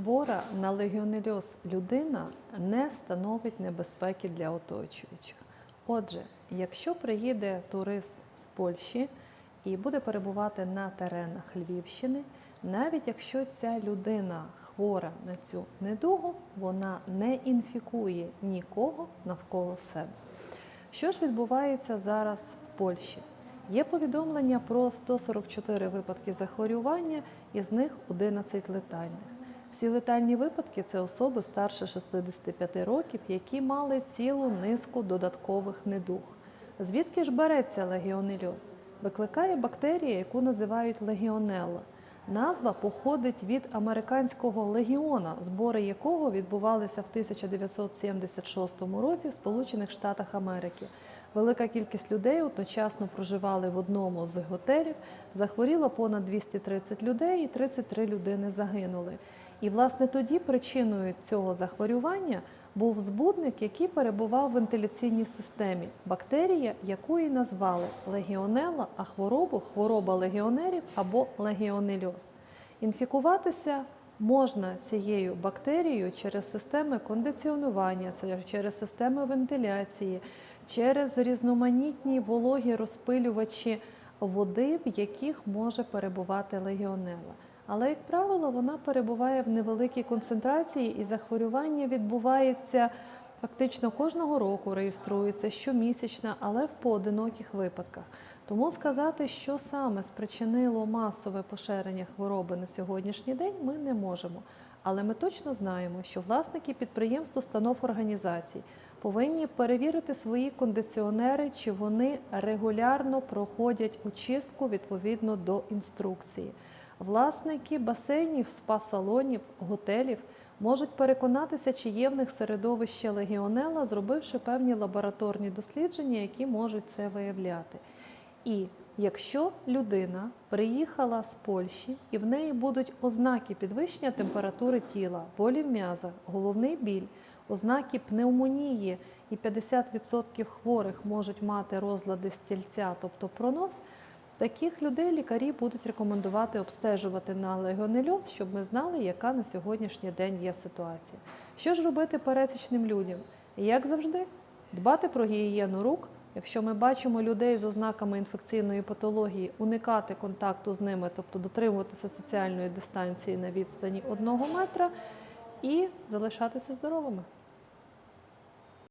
хвора на легіонельоз людина не становить небезпеки для оточуючих. Отже, якщо приїде турист з Польщі і буде перебувати на теренах Львівщини, навіть якщо ця людина хвора на цю недугу, вона не інфікує нікого навколо себе. Що ж відбувається зараз в Польщі? Є повідомлення про 144 випадки захворювання, із них 11 летальних. Всі летальні випадки це особи старше 65 років, які мали цілу низку додаткових недуг. Звідки ж береться легіонельоз? Викликає бактерія, яку називають легіонелла. Назва походить від американського легіона, збори якого відбувалися в 1976 році в Сполучених Штатах Америки. Велика кількість людей одночасно проживали в одному з готелів. Захворіло понад 230 людей, і 33 людини загинули. І власне тоді причиною цього захворювання був збудник, який перебував в вентиляційній системі, бактерія, яку і назвали легіонела, а хворобу хвороба легіонерів або легіонельоз. Інфікуватися можна цією бактерією через системи кондиціонування, через системи вентиляції, через різноманітні вологі розпилювачі води, в яких може перебувати легіонела. Але, як правило, вона перебуває в невеликій концентрації і захворювання відбувається фактично кожного року, реєструється щомісячно, але в поодиноких випадках. Тому сказати, що саме спричинило масове поширення хвороби на сьогоднішній день, ми не можемо. Але ми точно знаємо, що власники підприємств, установ організацій повинні перевірити свої кондиціонери, чи вони регулярно проходять очистку відповідно до інструкції. Власники басейнів, спа-салонів, готелів можуть переконатися, чи є в них середовище легіонела, зробивши певні лабораторні дослідження, які можуть це виявляти. І якщо людина приїхала з Польщі і в неї будуть ознаки підвищення температури тіла, болі в м'язах, головний біль, ознаки пневмонії, і 50% хворих можуть мати розлади стільця, тобто пронос, таких людей лікарі будуть рекомендувати обстежувати на легіонельоз, щоб ми знали, яка на сьогоднішній день є ситуація. Що ж робити пересічним людям? Як завжди, дбати про гігієну рук. Якщо ми бачимо людей з ознаками інфекційної патології, уникати контакту з ними, тобто дотримуватися соціальної дистанції на відстані одного метра і залишатися здоровими.